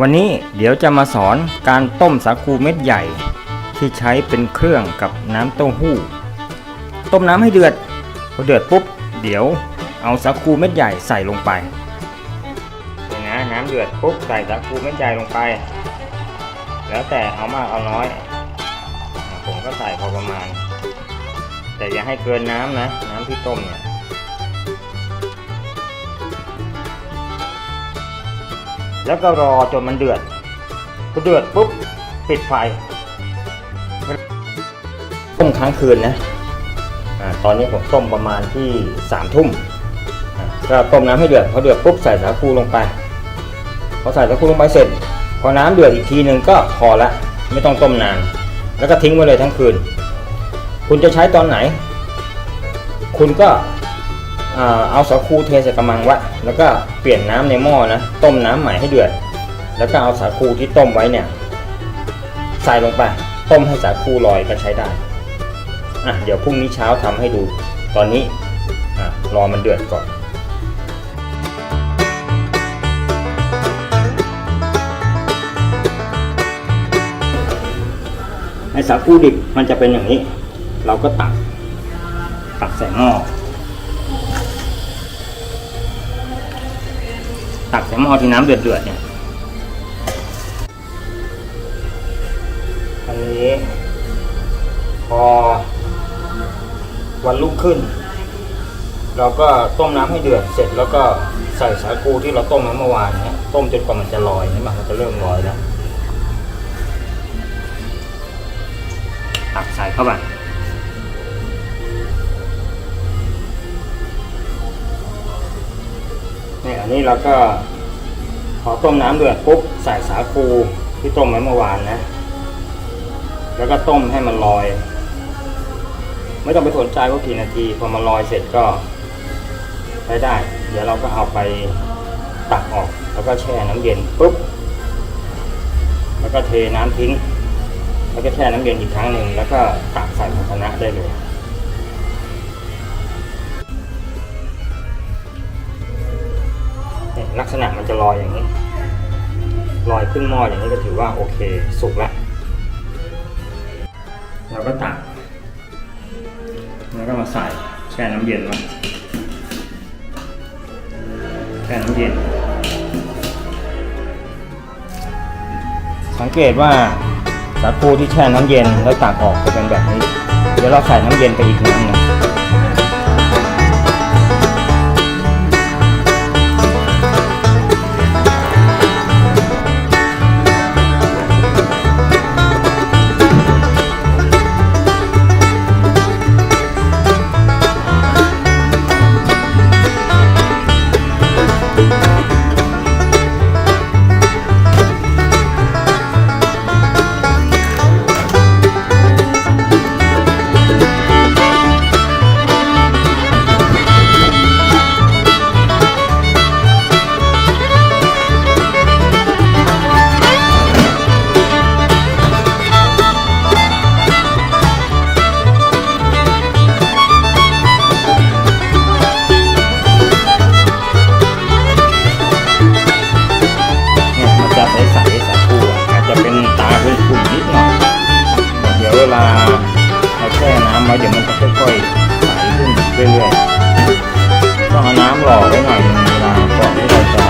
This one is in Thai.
วันนี้เดี๋ยวจะมาสอนการต้มสาคูเม็ดใหญ่ ที่ใช้เป็นเครื่องกับน้ำเต้าหู้ ต้มน้ำให้เดือดพอเดือดปุ๊บ เดี๋ยวเอาสาคูเม็ดใหญ่ใส่ลงไปนะน้ำเดือดปุ๊บใส่สาคูเม็ดใหญ่ลงไป แล้วแต่เอามากเอาน้อย ผมก็ใส่พอประมาณ แต่อย่าให้เกินน้ำนะ น้ำที่ต้มเนี่ย แล้วก็รอจนมันเดือดพอเดือดปุ๊บปิดไฟต้มค้างคืนนะอาตอนนี้ผมต้มประมาณที่สามทุ่มอะก็ต้มน้ำให้เดือดพอเดือดปุ๊บใส่สาคูลงไปพอใส่สาคูลงไปเสร็จ พอน้ำเดือดอีกทีหนึ่งก็พอละ ไม่ต้องต้มนาน แล้วก็ทิ้งไว้เลยทั้งคืน คุณจะใช้ตอนไหน คุณก็ เอาสาคูเทใส่กระมังว้แล้วก็เปลี่ยนน้ำในหม้อนะ ต้มน้ำใหม่ให้เดือด แล้วก็เอาสาคูที่ต้มไว้เนี่ย ใส่ลงไป ต้มให้สาคูลอยก็ใช้ได้อะเดี๋ยวพรุ่งนี้เช้าทำให้ดู ตอนนี้อะรอมันเดือดก่อนไอสาคูดิบมันจะเป็นอย่างนี้ เราก็ตักตักใส่หม้อ ตักใส่หม้อที่น้ำเดือดๆเนี่ยอันนี้พอวันรุ่งขึ้น เราก็ต้มน้ำให้เดือดเสร็จแล้วก็ใส่สาคูที่เราต้มไว้เมื่อวานเนี่ยต้มจนกว่ามันจะลอยใช่ไหมมันจะเริ่มลอยแล้วตักใส่เข้าไป เนี่ยอันนี้เราก็พอต้มน้ำเดือดปุ๊บใส่สาคูที่ต้มไว้เมื่อวานนะ แล้วก็ต้มให้มันลอย ไม่ต้องไปสนใจว่ากี่นาทีพอมันลอยเสร็จก็ใช้ได้ เดี๋ยวเราก็เอาไปตักออก แล้วก็แช่น้ำเย็นปุ๊บ แล้วก็เทน้ำทิ้ง แล้วก็แช่น้ำเย็นอีกครั้งหนึ่งแล้วก็ตักใส่ภาชนะได้เลย มันจะลอยอย่างนี้ ลอยขึ้นหม้ออย่างนี้ก็ถือว่าโอเค สุกแล้วเราก็ตัก แล้วก็มาใส่แช่น้ำเย็นไว้แช่น้ำเย็น สังเกตว่าสาคูที่แช่น้ำเย็นแล้วตักออกจะเป็นแบบนี้ เดี๋ยวเราใส่น้ำเย็นไปอีกน้ำหนึ่ง ไว้เดี๋ยวมันจะค่อยๆใสขึ้นเรื่อยๆต้องเอาน้ำหล่อไว้หน่อยหนึงเวลาก่อนที่เราจะ